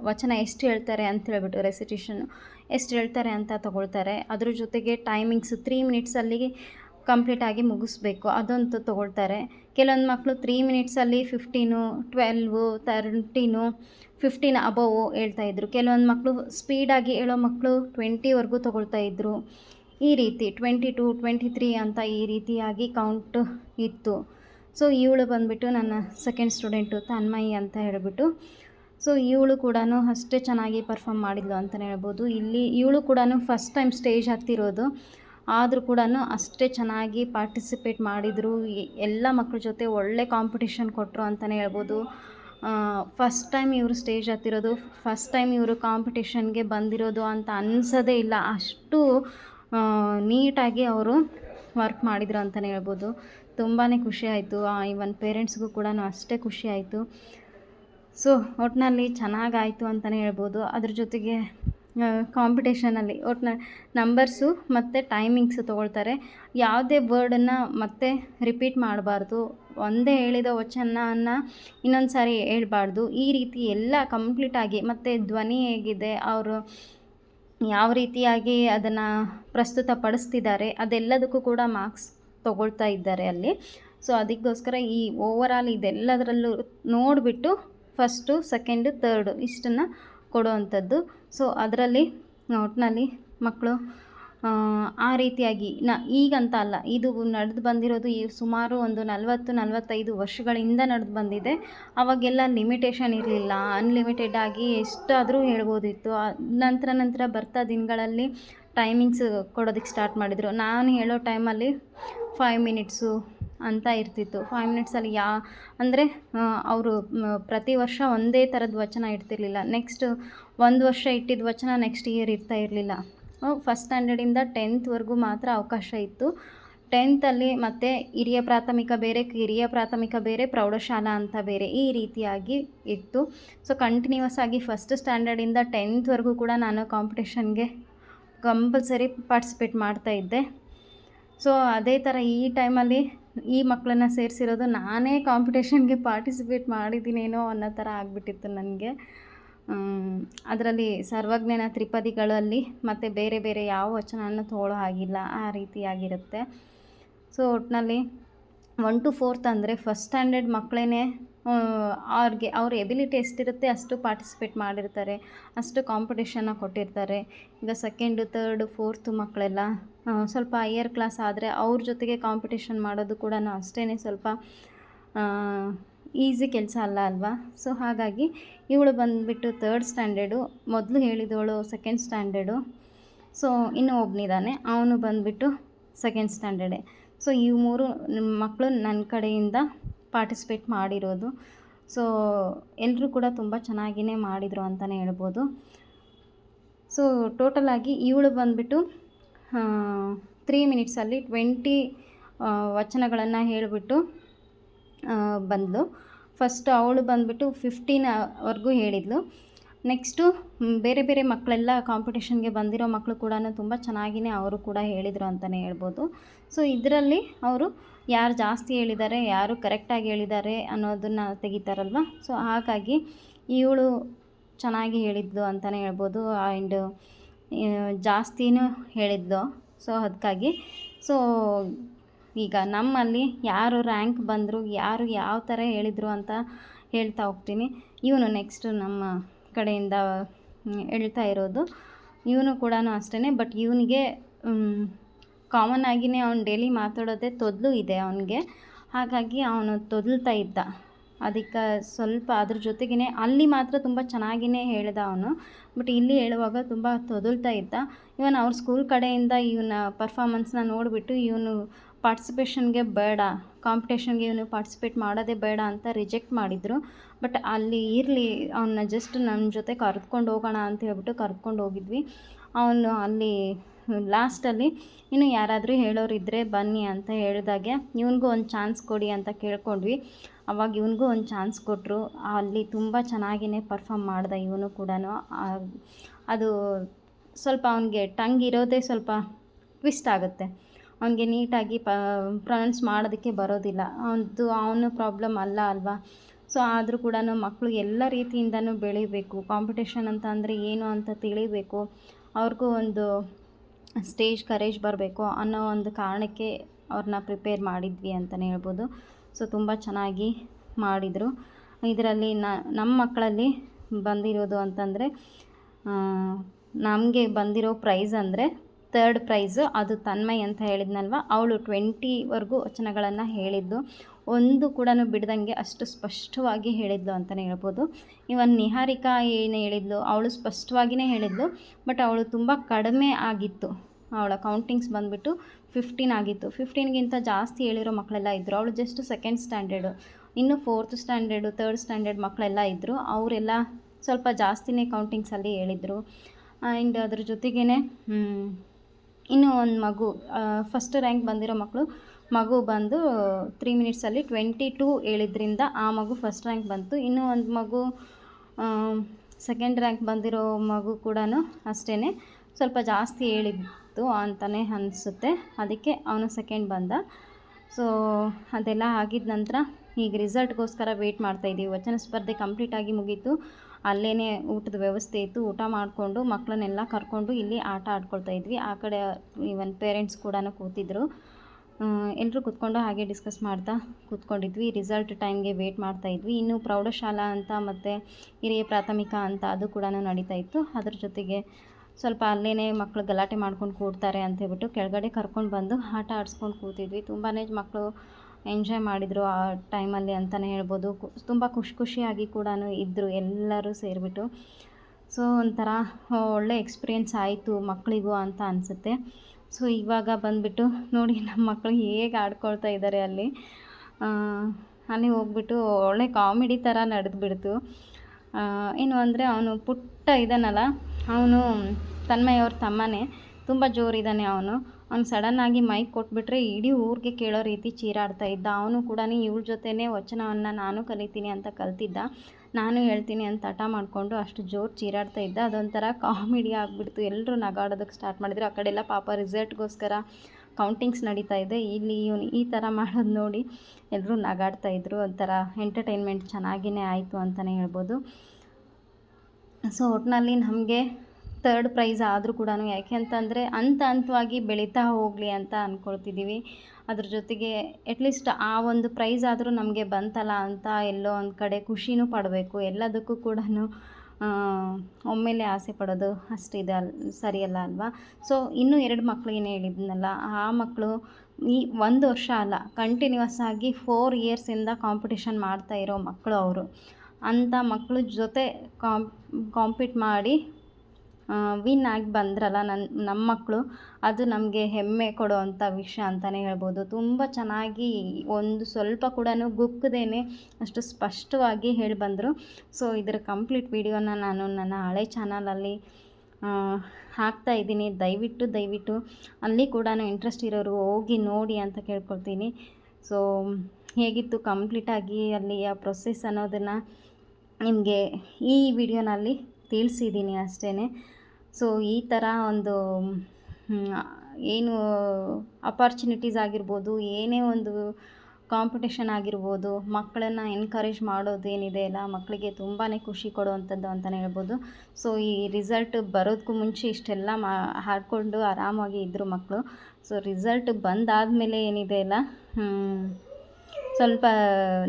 Speaker 1: ವಚನ ಎಷ್ಟು ಹೇಳ್ತಾರೆ ಅಂತ ಹೇಳ್ಬಿಟ್ಟು ರೆಸಿಟೇಷನ್ ಎಷ್ಟು ಹೇಳ್ತಾರೆ ಅಂತ ತೊಗೊಳ್ತಾರೆ. ಅದ್ರ ಜೊತೆಗೆ ಟೈಮಿಂಗ್ಸ್ ತ್ರೀ ಮಿನಿಟ್ಸಲ್ಲಿ ಕಂಪ್ಲೀಟಾಗಿ ಮುಗಿಸ್ಬೇಕು. ಅದಂತೂ ತೊಗೊಳ್ತಾರೆ. ಕೆಲವೊಂದು ಮಕ್ಕಳು ತ್ರೀ ಮಿನಿಟ್ಸಲ್ಲಿ ಫಿಫ್ಟೀನು ಟ್ವೆಲ್ವು ತರ್ಟೀನು ಫಿಫ್ಟೀನ್ ಹೇಳ್ತಾ ಇದ್ರು. ಕೆಲವೊಂದು ಮಕ್ಕಳು ಸ್ಪೀಡಾಗಿ ಹೇಳೋ ಮಕ್ಕಳು ಟ್ವೆಂಟಿವರೆಗೂ ತೊಗೊಳ್ತಾ ಇದ್ದರು ಈ ರೀತಿ ಟ್ವೆಂಟಿ ಟು ಟ್ವೆಂಟಿ ತ್ರೀ ಅಂತ ಈ ರೀತಿಯಾಗಿ ಕೌಂಟ್ ಇತ್ತು. ಸೊ ಇವಳು ಬಂದುಬಿಟ್ಟು ನನ್ನ ಸೆಕೆಂಡ್ ಸ್ಟೂಡೆಂಟು ತನ್ಮಯಿ ಅಂತ ಹೇಳಿಬಿಟ್ಟು. ಸೊ ಇವಳು ಕೂಡ ಅಷ್ಟೇ ಚೆನ್ನಾಗಿ ಪರ್ಫಾಮ್ ಮಾಡಿದ್ಲು ಅಂತಲೇ ಹೇಳ್ಬೋದು. ಇಲ್ಲಿ ಇವಳು ಕೂಡ ಫಸ್ಟ್ ಟೈಮ್ ಸ್ಟೇಜ್ ಹತ್ತಿರೋದು. ಆದರೂ ಕೂಡ ಅಷ್ಟೇ ಚೆನ್ನಾಗಿ ಪಾರ್ಟಿಸಿಪೇಟ್ ಮಾಡಿದರು. ಎಲ್ಲ ಮಕ್ಕಳ ಜೊತೆ ಒಳ್ಳೆ ಕಾಂಪಿಟೇಷನ್ ಕೊಟ್ಟರು ಅಂತಲೇ ಹೇಳ್ಬೋದು. ಫಸ್ಟ್ ಟೈಮ್ ಇವರು ಸ್ಟೇಜ್ ಹತ್ತಿರೋದು ಫಸ್ಟ್ ಟೈಮ್ ಇವರು ಕಾಂಪಿಟೇಷನ್ಗೆ ಬಂದಿರೋದು ಅಂತ ಅನಿಸೋದೇ ಇಲ್ಲ. ಅಷ್ಟು ನೀಟಾಗಿ ಅವರು ವರ್ಕ್ ಮಾಡಿದರು ಅಂತಲೇ ಹೇಳ್ಬೋದು. ತುಂಬಾ ಖುಷಿ ಆಯಿತು. ಇವನ್ ಪೇರೆಂಟ್ಸ್ಗೂ ಕೂಡ ಅಷ್ಟೇ ಖುಷಿ ಆಯಿತು. ಸೊ ಒಟ್ಟಿನಲ್ಲಿ ಚೆನ್ನಾಗಾಯಿತು ಅಂತಲೇ ಹೇಳ್ಬೋದು. ಅದ್ರ ಜೊತೆಗೆ ಕಾಂಪಿಟೇಷನಲ್ಲಿ ಒಟ್ಟಿನ ನಂಬರ್ಸು ಮತ್ತು ಟೈಮಿಂಗ್ಸು ತೊಗೊಳ್ತಾರೆ. ಯಾವುದೇ ವರ್ಡನ್ನು ಮತ್ತೆ ರಿಪೀಟ್ ಮಾಡಬಾರ್ದು. ಒಂದೇ ಹೇಳಿದ ವಚನನ ಇನ್ನೊಂದು ಸಾರಿ ಹೇಳ್ಬಾರ್ದು. ಈ ರೀತಿ ಎಲ್ಲ ಕಂಪ್ಲೀಟಾಗಿ ಮತ್ತು ಧ್ವನಿ ಹೇಗಿದೆ, ಅವರು ಯಾವ ರೀತಿಯಾಗಿ ಅದನ್ನು ಪ್ರಸ್ತುತಪಡಿಸ್ತಿದ್ದಾರೆ ಅದೆಲ್ಲದಕ್ಕೂ ಕೂಡ ಮಾರ್ಕ್ಸ್ ತೊಗೊಳ್ತಾ ಇದ್ದಾರೆ ಅಲ್ಲಿ. ಸೊ ಅದಕ್ಕೋಸ್ಕರ ಈ ಓವರಾಲ್ ಇದೆಲ್ಲದರಲ್ಲೂ ನೋಡಿಬಿಟ್ಟು ಫಸ್ಟು ಸೆಕೆಂಡು ತರ್ಡು ಇಷ್ಟನ್ನು ಕೊಡುವಂಥದ್ದು. ಸೊ ಅದರಲ್ಲಿ ಒಟ್ಟಿನಲ್ಲಿ ಮಕ್ಕಳು, ಆ ರೀತಿಯಾಗಿ ನ, ಈಗಂತ ಅಲ್ಲ, ಇದು ನಡೆದು ಬಂದಿರೋದು ಈ ಸುಮಾರು ಒಂದು ನಲವತ್ತು, ನಲವತ್ತೈದು ವರ್ಷಗಳಿಂದ ನಡೆದು ಬಂದಿದೆ. ಅವಾಗೆಲ್ಲ ಲಿಮಿಟೇಷನ್ ಇರಲಿಲ್ಲ. ಅನ್ಲಿಮಿಟೆಡ್ ಆಗಿ ಎಷ್ಟಾದರೂ ಹೇಳ್ಬೋದಿತ್ತು. ನಂತರ ನಂತರ ಬರ್ತಾ ದಿನಗಳಲ್ಲಿ ಟೈಮಿಂಗ್ಸ್ ಕೊಡೋದಕ್ಕೆ ಸ್ಟಾರ್ಟ್ ಮಾಡಿದರು. ನಾನು ಹೇಳೋ ಟೈಮಲ್ಲಿ ಫೈವ್ ಮಿನಿಟ್ಸು ಅಂತ ಇರ್ತಿತ್ತು. ಫೈವ್ ಮಿನಿಟ್ಸಲ್ಲಿ ಯಾ, ಅಂದರೆ ಅವರು ಪ್ರತಿ ವರ್ಷ ಒಂದೇ ಥರದ ವಚನ ಇಡ್ತಿರ್ಲಿಲ್ಲ. ನೆಕ್ಸ್ಟ್ ಒಂದು ವರ್ಷ ಇಟ್ಟಿದ್ದ ವಚನ ನೆಕ್ಸ್ಟ್ ಇಯರ್ ಇರ್ತಾ ಇರಲಿಲ್ಲ. ಫಸ್ಟ್ ಸ್ಟ್ಯಾಂಡರ್ಡಿಂದ ಟೆಂತ್ವರೆಗೂ ಮಾತ್ರ ಅವಕಾಶ ಇತ್ತು. ಟೆಂತಲ್ಲಿ ಮತ್ತು ಹಿರಿಯ ಪ್ರಾಥಮಿಕ ಬೇರೆ, ಕಿರಿಯ ಪ್ರಾಥಮಿಕ ಬೇರೆ, ಪ್ರೌಢಶಾಲಾ ಅಂತ ಬೇರೆ ಈ ರೀತಿಯಾಗಿ ಇತ್ತು. ಸೊ ಕಂಟಿನ್ಯೂಸ್ ಆಗಿ ಫಸ್ಟ್ ಸ್ಟ್ಯಾಂಡರ್ಡಿಂದ ಟೆಂತ್ವರೆಗೂ ಕೂಡ ನಾನು ಕಾಂಪಿಟೇಷನ್ಗೆ ಕಂಪಲ್ಸರಿ ಪಾರ್ಟಿಸಿಪೇಟ್ ಮಾಡ್ತಾ ಇದ್ದೆ. ಸೊ ಅದೇ ಥರ ಈ ಟೈಮಲ್ಲಿ ಈ ಮಕ್ಕಳನ್ನ ಸೇರಿಸಿರೋದು ನಾನೇ ಕಾಂಪಿಟೇಷನ್ಗೆ ಪಾರ್ಟಿಸಿಪೇಟ್ ಮಾಡಿದ್ದೀನೇನೋ ಅನ್ನೋ ಥರ ಆಗಿಬಿಟ್ಟಿತ್ತು ನನಗೆ. ಅದರಲ್ಲಿ ಸರ್ವಜ್ಞನ ತ್ರಿಪದಿಗಳಲ್ಲಿ ಮತ್ತು ಬೇರೆ ಬೇರೆ ಯಾವ ವಚನವನ್ನು ತೋಳೋ ಹಾಗಿಲ್ಲ, ಆ ರೀತಿಯಾಗಿರುತ್ತೆ ಸೊ ಒಟ್ಟಿನಲ್ಲಿ ಒನ್ ಟು ಫೋರ್ತ್ ಅಂದರೆ ಫಸ್ಟ್ ಸ್ಟ್ಯಾಂಡರ್ಡ್ ಮಕ್ಕಳೇ ಅವ್ರಿಗೆ ಅವ್ರ ಎಬಿಲಿಟಿ ಎಷ್ಟಿರುತ್ತೆ ಅಷ್ಟು ಪಾರ್ಟಿಸಿಪೇಟ್ ಮಾಡಿರ್ತಾರೆ, ಅಷ್ಟು ಕಾಂಪಿಟೇಷನ್ನ ಕೊಟ್ಟಿರ್ತಾರೆ. ಈಗ ಸೆಕೆಂಡು ತರ್ಡು ಫೋರ್ತು ಮಕ್ಕಳೆಲ್ಲ ಸ್ವಲ್ಪ ಹೈಯರ್ ಕ್ಲಾಸ್ ಆದರೆ ಅವ್ರ ಜೊತೆಗೆ ಕಾಂಪಿಟೇಷನ್ ಮಾಡೋದು ಕೂಡ ಅಷ್ಟೇ ಸ್ವಲ್ಪ ಈಸಿ ಕೆಲಸ ಅಲ್ಲ ಅಲ್ವಾ? ಸೊ ಹಾಗಾಗಿ ಇವಳು ಬಂದುಬಿಟ್ಟು ತರ್ಡ್ ಸ್ಟ್ಯಾಂಡರ್ಡು ಮೊದಲು ಹೇಳಿದವಳು ಸೆಕೆಂಡ್ ಸ್ಟ್ಯಾಂಡರ್ಡು ಸೊ ಇನ್ನೂ ಒಬ್ಬನಿದ್ದಾನೆ ಅವನು ಬಂದುಬಿಟ್ಟು ಸೆಕೆಂಡ್ ಸ್ಟ್ಯಾಂಡರ್ಡೇ ಸೊ ಈ ಮೂರು ಮಕ್ಕಳು ನನ್ನ ಕಡೆಯಿಂದ ಪಾರ್ಟಿಸಿಪೇಟ್ ಮಾಡಿರೋದು. ಸೊ ಎಲ್ಲರೂ ಕೂಡ ತುಂಬ ಚೆನ್ನಾಗಿಯೇ ಮಾಡಿದರು ಅಂತಲೇ ಹೇಳ್ಬೋದು. ಸೊ ಟೋಟಲಾಗಿ ಇವಳು ಬಂದುಬಿಟ್ಟು ತ್ರೀ ಮಿನಿಟ್ಸಲ್ಲಿ ಟ್ವೆಂಟಿ ವಚನಗಳನ್ನು ಹೇಳಿಬಿಟ್ಟು ಬಂದಳು ಫಸ್ಟ್ ಅವಳು ಬಂದುಬಿಟ್ಟು ಫಿಫ್ಟೀನ್ವರೆಗೂ ಹೇಳಿದ್ಲು. ನೆಕ್ಸ್ಟು ಬೇರೆ ಬೇರೆ ಮಕ್ಕಳೆಲ್ಲ ಕಾಂಪಿಟೇಷನ್ಗೆ ಬಂದಿರೋ ಮಕ್ಕಳು ಕೂಡ ತುಂಬ ಚೆನ್ನಾಗಿಯೇ ಅವರು ಕೂಡ ಹೇಳಿದರು ಅಂತಲೇ ಹೇಳ್ಬೋದು. ಸೊ, ಇದರಲ್ಲಿ ಅವರು ಯಾರು ಜಾಸ್ತಿ ಹೇಳಿದ್ದಾರೆ, ಯಾರು ಕರೆಕ್ಟಾಗಿ ಹೇಳಿದ್ದಾರೆ ಅನ್ನೋದನ್ನು ತೆಗಿತಾರಲ್ವ? ಸೊ, ಹಾಗಾಗಿ ಇವಳು ಚೆನ್ನಾಗಿ ಹೇಳಿದ್ದು ಅಂತಲೇ ಹೇಳ್ಬೋದು ಆ್ಯಂಡ್ ಜಾಸ್ತಿನೂ ಹೇಳಿದ್ದು ಸೊ ಅದಕ್ಕಾಗಿ ಸೊ, ಈಗ ನಮ್ಮಲ್ಲಿ ಯಾರು ರ್ಯಾಂಕ್ ಬಂದರು, ಯಾರು ಯಾವ ಥರ ಹೇಳಿದರು ಅಂತ ಹೇಳ್ತಾ ಹೋಗ್ತೀನಿ. ಇವನು ನೆಕ್ಸ್ಟು ನಮ್ಮ ಕಡೆಯಿಂದ ಹೇಳ್ತಾ ಇರೋದು. ಇವನು ಕೂಡ ಅಷ್ಟೇ ಬಟ್ ಇವನಿಗೆ ಕಾಮನ್ ಆಗಿಯೇ ಅವ್ನು ಡೈಲಿ ಮಾತಾಡೋದೇ ತೊದಲು ಇದೆ ಅವನಿಗೆ. ಹಾಗಾಗಿ ಅವನು ತೊದಲ್ತಾ ಇದ್ದ. ಅದಕ್ಕೆ ಸ್ವಲ್ಪ ಅದ್ರ ಜೊತೆಗೇ ಅಲ್ಲಿ ಮಾತ್ರ ತುಂಬ ಚೆನ್ನಾಗಿಯೇ ಹೇಳಿದ ಅವನು. ಬಟ್ ಇಲ್ಲಿ ಹೇಳುವಾಗ ತುಂಬ ತೊದಲ್ತಾ ಇದ್ದ. ಇವನ್ ಅವ್ರ ಸ್ಕೂಲ್ ಕಡೆಯಿಂದ ಇವನ ಪರ್ಫಾಮೆನ್ಸ್ನ ನೋಡಿಬಿಟ್ಟು ಇವನು ಪಾರ್ಟಿಸಿಪೇಷನ್ಗೆ ಬೇಡ ಕಾಂಪಿಟೇಷನ್ಗೆ ಇವನು ಪಾರ್ಟಿಸಿಪೇಟ್ ಮಾಡೋದೇ ಬೇಡ ಅಂತ ರಿಜೆಕ್ಟ್ ಮಾಡಿದರು. ಬಟ್ ಅಲ್ಲಿ ಇರಲಿ ಅವನ್ನ ಜಸ್ಟ್ ನನ್ನ ಜೊತೆ ಕರೆದುಕೊಂಡು ಹೋಗೋಣ ಅಂತ ಹೇಳ್ಬಿಟ್ಟು ಕರ್ಕೊಂಡು ಹೋಗಿದ್ವಿ. ಅವನು ಅಲ್ಲಿ ಲಾಸ್ಟಲ್ಲಿ ಇನ್ನು ಯಾರಾದರೂ ಹೇಳೋರಿದ್ದರೆ ಬನ್ನಿ ಅಂತ ಹೇಳಿದಾಗೆ ಇವನಿಗೂ ಒಂದು ಚಾನ್ಸ್ ಕೊಡಿ ಅಂತ ಕೇಳ್ಕೊಂಡ್ವಿ. ಅವಾಗ ಇವನಿಗೂ ಒಂದು ಚಾನ್ಸ್ ಕೊಟ್ಟರು ಅಲ್ಲಿ ತುಂಬ ಚೆನ್ನಾಗಿಯೇ ಪರ್ಫಾಮ್ ಮಾಡ್ದ ಇವನು ಕೂಡ ಅದು ಸ್ವಲ್ಪ ಅವನಿಗೆ ಟಂಗ್ ಇರೋದೇ ಸ್ವಲ್ಪ ಟ್ವಿಸ್ಟ್ ಆಗುತ್ತೆ. ಅವನಿಗೆ ನೀಟಾಗಿ ಪ ಪ್ರೊನೌನ್ಸ್ ಮಾಡೋದಕ್ಕೆ ಬರೋದಿಲ್ಲ. ಅವನದು, ಅವನ ಪ್ರಾಬ್ಲಮ್ ಅಲ್ಲ ಅಲ್ವಾ? ಸೊ ಆದರೂ ಕೂಡ ಮಕ್ಕಳು ಎಲ್ಲ ರೀತಿಯಿಂದನೂ ಬೆಳಿಬೇಕು. ಕಾಂಪಿಟೇಷನ್ ಅಂತ ಅಂದರೆ ಏನು ಅಂತ ತಿಳಿಬೇಕು. ಅವ್ರಿಗೂ ಒಂದು ಸ್ಟೇಜ್ ಕರೇಜ್ ಬರಬೇಕು ಅನ್ನೋ ಒಂದು ಕಾರಣಕ್ಕೆ ಅವ್ರನ್ನ ಪ್ರಿಪೇರ್ ಮಾಡಿದ್ವಿ ಅಂತಲೇ ಹೇಳ್ಬೋದು. ಸೊ ತುಂಬ ಚೆನ್ನಾಗಿ ಮಾಡಿದರು. ಇದರಲ್ಲಿ ನಮ್ಮ ಮಕ್ಕಳಲ್ಲಿ ಬಂದಿರೋದು ಅಂತಂದರೆ ನಮಗೆ ಬಂದಿರೋ ಪ್ರೈಸ್ ಅಂದರೆ ತರ್ಡ್ ಪ್ರೈಸು ಅದು ತನ್ಮಯ್ ಅಂತ ಹೇಳಿದ್ನಲ್ವ? ಅವಳು ಟ್ವೆಂಟಿವರೆಗೂ ವಚನಗಳನ್ನು ಹೇಳಿದ್ದು. ಒಂದು ಕೂಡ ಬಿಡ್ದಂಗೆ ಅಷ್ಟು ಸ್ಪಷ್ಟವಾಗಿ ಹೇಳಿದ್ಲು ಅಂತಲೇ ಹೇಳ್ಬೋದು. ಇವನ್ ನಿಹಾರಿಕಾ ಏನು ಹೇಳಿದ್ಲು? ಅವಳು ಸ್ಪಷ್ಟವಾಗಿಯೇ ಹೇಳಿದ್ಲು ಬಟ್ ಅವಳು ತುಂಬ ಕಡಿಮೆ ಆಗಿತ್ತು. ಅವಳ ಕೌಂಟಿಂಗ್ಸ್ ಬಂದುಬಿಟ್ಟು ಫಿಫ್ಟೀನ್ ಆಗಿತ್ತು. ಫಿಫ್ಟೀನ್ಗಿಂತ ಜಾಸ್ತಿ ಹೇಳಿರೋ ಮಕ್ಕಳೆಲ್ಲ ಇದ್ದರು ಅವಳು ಜಸ್ಟ್ ಸೆಕೆಂಡ್ ಸ್ಟ್ಯಾಂಡರ್ಡು ಇನ್ನು ಫೋರ್ತ್ ಸ್ಟ್ಯಾಂಡರ್ಡು ತರ್ಡ್ ಸ್ಟ್ಯಾಂಡರ್ಡ್ ಮಕ್ಕಳೆಲ್ಲ ಇದ್ದರು ಅವರೆಲ್ಲ ಸ್ವಲ್ಪ ಜಾಸ್ತಿನೇ ಕೌಂಟಿಂಗ್ಸಲ್ಲಿ ಹೇಳಿದರು. ಆ್ಯಂಡ್ ಅದ್ರ ಜೊತೆಗೇ ಇನ್ನೂ ಒಂದು ಮಗು ಫಸ್ಟ್ ರ್ಯಾಂಕ್ ಬಂದಿರೋ ಮಕ್ಕಳು ಮಗು ಬಂದು ತ್ರೀ ಮಿನಿಟ್ಸಲ್ಲಿ ಟ್ವೆಂಟಿ ಟೂ ಹೇಳಿದ್ರಿಂದ ಆ ಮಗು ಫಸ್ಟ್ ರ್ಯಾಂಕ್ ಬಂತು. ಇನ್ನೂ ಒಂದು ಮಗು ಸೆಕೆಂಡ್ ರ್ಯಾಂಕ್ ಬಂದಿರೋ ಮಗು ಕೂಡ ಅಷ್ಟೇ ಸ್ವಲ್ಪ ಜಾಸ್ತಿ ಹೇಳಿದ್ದು ಅಂತಲೇ ಅನಿಸುತ್ತೆ. ಅದಕ್ಕೆ ಅವನು ಸೆಕೆಂಡ್ ಬಂದ. ಸೊ ಅದೆಲ್ಲ ಆಗಿದ ನಂತರ ಈಗ ರಿಸಲ್ಟ್ಗೋಸ್ಕರ ವೆಯ್ಟ್ ಮಾಡ್ತಾಯಿದ್ದೀವಿ ವಚನ ಸ್ಪರ್ಧೆ ಕಂಪ್ಲೀಟಾಗಿ ಮುಗೀತು. ಅಲ್ಲೇ ಊಟದ ವ್ಯವಸ್ಥೆ ಇತ್ತು. ಊಟ ಮಾಡಿಕೊಂಡು ಮಕ್ಕಳನ್ನೆಲ್ಲ ಕರ್ಕೊಂಡು ಇಲ್ಲಿ ಆಟ ಆಡ್ಕೊಳ್ತಾ ಇದ್ವಿ. ಆ ಕಡೆ ಈವನ್ ಪೇರೆಂಟ್ಸ್ ಕೂಡ ಕೂತಿದ್ರು. ಎಲ್ಲರೂ ಕೂತ್ಕೊಂಡು ಹಾಗೆ ಡಿಸ್ಕಸ್ ಮಾಡ್ತಾ ಕೂತ್ಕೊಂಡಿದ್ವಿ. ರಿಸಲ್ಟ್ ಟೈಮ್ಗೆ ವೇಟ್ ಮಾಡ್ತಾ ಇದ್ವಿ. ಇನ್ನು ಪ್ರೌಢಶಾಲಾ ಅಂತ ಮತ್ತು ಹಿರಿಯ ಪ್ರಾಥಮಿಕ ಅಂತ ಅದು ಕೂಡ ನಡೀತಾ ಇತ್ತು. ಅದ್ರ ಜೊತೆಗೆ ಸ್ವಲ್ಪ ಅಲ್ಲೇ ಮಕ್ಕಳು ಗಲಾಟೆ ಮಾಡ್ಕೊಂಡು ಕೂಡ್ತಾರೆ ಅಂತ ಹೇಳ್ಬಿಟ್ಟು ಕೆಳಗಡೆ ಕರ್ಕೊಂಡು ಬಂದು ಆಟ ಆಡಿಸ್ಕೊಂಡು ಕೂತಿದ್ವಿ. ತುಂಬಾ ಮಕ್ಕಳು ಎಂಜಾಯ್ ಮಾಡಿದರು ಆ ಟೈಮಲ್ಲಿ ಅಂತಲೇ ಹೇಳ್ಬೋದು. ತುಂಬ ಖುಷಿ ಖುಷಿಯಾಗಿ ಕೂಡ ಇದ್ದರು ಎಲ್ಲರೂ ಸೇರಿಬಿಟ್ಟು. ಸೊ, ಒಂಥರ ಒಳ್ಳೆ ಎಕ್ಸ್ಪೀರಿಯೆನ್ಸ್ ಆಯಿತು ಮಕ್ಕಳಿಗೂ ಅಂತ ಅನಿಸುತ್ತೆ. ಸೊ, ಇವಾಗ ಬಂದುಬಿಟ್ಟು ನೋಡಿ ನಮ್ಮ ಮಕ್ಕಳು ಹೇಗೆ ಆಡ್ಕೊಳ್ತಾ ಇದ್ದಾರೆ ಅಲ್ಲಿ. ಅಲ್ಲಿ ಹೋಗ್ಬಿಟ್ಟು ಒಳ್ಳೆ ಕಾಮಿಡಿ ಥರ ನಡೆದ್ಬಿಡ್ತು. ಏನು ಅಂದರೆ ಅವನು ಪುಟ್ಟ ಇದ್ದಾನಲ್ಲ ಅವನು ತನ್ಮಯ್ಯವ್ರ ತಮ್ಮನೇ, ತುಂಬ ಜೋರಿದ್ದಾನೆ ಅವನು. ಅವ್ನು ಸಡನ್ನಾಗಿ ಮೈಕ್ ಕೊಟ್ಬಿಟ್ರೆ ಇಡೀ ಊರಿಗೆ ಕೇಳೋ ರೀತಿ ಚೀರಾಡ್ತಾ ಇದ್ದ. ಅವನು ಕೂಡ ಇವಳ ಜೊತೆನೇ ವಚನವನ್ನು ನಾನು ಕಲಿತೀನಿ ಅಂತ ಕಲ್ತಿದ್ದ. ನಾನು ಹೇಳ್ತೀನಿ ಅಂತ ಹಠ ಮಾಡಿಕೊಂಡು ಅಷ್ಟು ಜೋರು ಚೀರಾಡ್ತಾ ಇದ್ದ. ಅದೊಂಥರ ಕಾಮಿಡಿ ಆಗಿಬಿಡ್ತು. ಎಲ್ಲರೂ ನಗಾಡೋದಕ್ಕೆ ಸ್ಟಾರ್ಟ್ ಮಾಡಿದ್ರು. ಆ ಕಡೆ ಎಲ್ಲ ಪಾಪ ರಿಸಲ್ಟ್ಗೋಸ್ಕರ ಕೌಂಟಿಂಗ್ಸ್ ನಡೀತಾ ಇದೆ. ಇಲ್ಲಿ ಇವನು ಈ ಥರ ಮಾಡೋದು ನೋಡಿ ಎಲ್ಲರೂ ನಗಾಡ್ತಾ ಇದ್ರು. ಒಂಥರ ಎಂಟರ್ಟೈನ್ಮೆಂಟ್ ಚೆನ್ನಾಗಿಯೇ ಆಯಿತು ಅಂತಲೇ ಹೇಳ್ಬೋದು. ಸೊ ಒಟ್ಟಿನಲ್ಲಿ ನಮಗೆ ತರ್ಡ್ ಪ್ರೈಸ್ ಆದರೂ ಕೂಡ ಯಾಕೆ ಅಂತಂದರೆ ಹಂತ ಹಂತವಾಗಿ ಬೆಳೀತಾ ಹೋಗಲಿ ಅಂತ ಅಂದ್ಕೊಳ್ತಿದ್ದೀವಿ ಅದ್ರ ಜೊತೆಗೆ ಅಟ್ಲೀಸ್ಟ್ ಆ ಒಂದು ಪ್ರೈಸ್ ಆದರೂ ನಮಗೆ ಬಂತಲ್ಲ ಅಂತ ಎಲ್ಲೋ ಒಂದು ಕಡೆ ಖುಷಿನೂ ಪಡಬೇಕು. ಎಲ್ಲದಕ್ಕೂ ಕೂಡ ಒಮ್ಮೆಲೆ ಆಸೆ ಪಡೋದು ಅಷ್ಟಿದೆ ಅಲ್ ಸರಿಯಲ್ಲ ಅಲ್ವಾ? ಸೊ ಇನ್ನೂ ಎರಡು ಮಕ್ಕಳು ಏನು ಹೇಳಿದ್ನಲ್ಲ, ಆ ಮಕ್ಕಳು ಈ ಒಂದು ವರ್ಷ ಅಲ್ಲ ಕಂಟಿನ್ಯೂಸ್ ಆಗಿ ಫೋರ್ ಇಯರ್ಸಿಂದ ಕಾಂಪಿಟೇಷನ್ ಮಾಡ್ತಾ ಇರೋ ಮಕ್ಕಳು ಅವರು. ಅಂಥ ಮಕ್ಕಳು ಜೊತೆ ಕಾಂಪ್ ಕಾಂಪೀಟ್ ಮಾಡಿ ವಿನ್ ಆಗಿ ಬಂದ್ರಲ್ಲ ನನ್ನ ನಮ್ಮ ಮಕ್ಕಳು ಅದು ನಮಗೆ ಹೆಮ್ಮೆ ಕೊಡುವಂಥ ವಿಷಯ ಅಂತಲೇ ಹೇಳ್ಬೋದು. ತುಂಬ ಚೆನ್ನಾಗಿ ಒಂದು ಸ್ವಲ್ಪ ಕೂಡ ಗುಕ್ಕದೇನೆ ಅಷ್ಟು ಸ್ಪಷ್ಟವಾಗಿ ಹೇಳಿ ಬಂದರು. ಸೊ ಇದರ ಕಂಪ್ಲೀಟ್ ವಿಡಿಯೋನ ನಾನು ನನ್ನ ಹಳೆ ಚಾನಲಲ್ಲಿ ಹಾಕ್ತಾ ಇದ್ದೀನಿ. ದಯವಿಟ್ಟು ದಯವಿಟ್ಟು ಅಲ್ಲಿ ಕೂಡ ಇಂಟ್ರೆಸ್ಟ್ ಇರೋರು ಹೋಗಿ ನೋಡಿ ಅಂತ ಕೇಳ್ಕೊಳ್ತೀನಿ. ಸೊ ಹೇಗಿತ್ತು ಕಂಪ್ಲೀಟಾಗಿ ಅಲ್ಲಿಯ ಪ್ರೊಸೆಸ್ ಅನ್ನೋದನ್ನು ನಿಮಗೆ ಈ ವಿಡಿಯೋನಲ್ಲಿ ತಿಳಿಸಿದ್ದೀನಿ ಅಷ್ಟೇ ಸೊ ಈ ಥರ ಒಂದು ಏನು ಅಪಾರ್ಚುನಿಟೀಸ್ ಆಗಿರ್ಬೋದು, ಏನೇ ಒಂದು ಕಾಂಪಿಟೇಷನ್ ಆಗಿರ್ಬೋದು, ಮಕ್ಕಳನ್ನು ಎನ್ಕರೇಜ್ ಮಾಡೋದೇನಿದೆ ಅಲ್ಲ, ಮಕ್ಕಳಿಗೆ ತುಂಬಾ ಖುಷಿ ಕೊಡುವಂಥದ್ದು ಅಂತಲೇ ಹೇಳ್ಬೋದು. ಸೊ ಈ ರಿಸಲ್ಟ್ ಬರೋದಕ್ಕೂ ಮುಂಚೆ ಇಷ್ಟೆಲ್ಲ ಮಾ, ಹಾಡಿಕೊಂಡು ಆರಾಮಾಗಿ ಇದ್ದರು ಮಕ್ಕಳು ಸೊ ರಿಸಲ್ಟ್ ಬಂದಾದಮೇಲೆ ಏನಿದೆ ಅಲ್ಲ ಸ್ವಲ್ಪ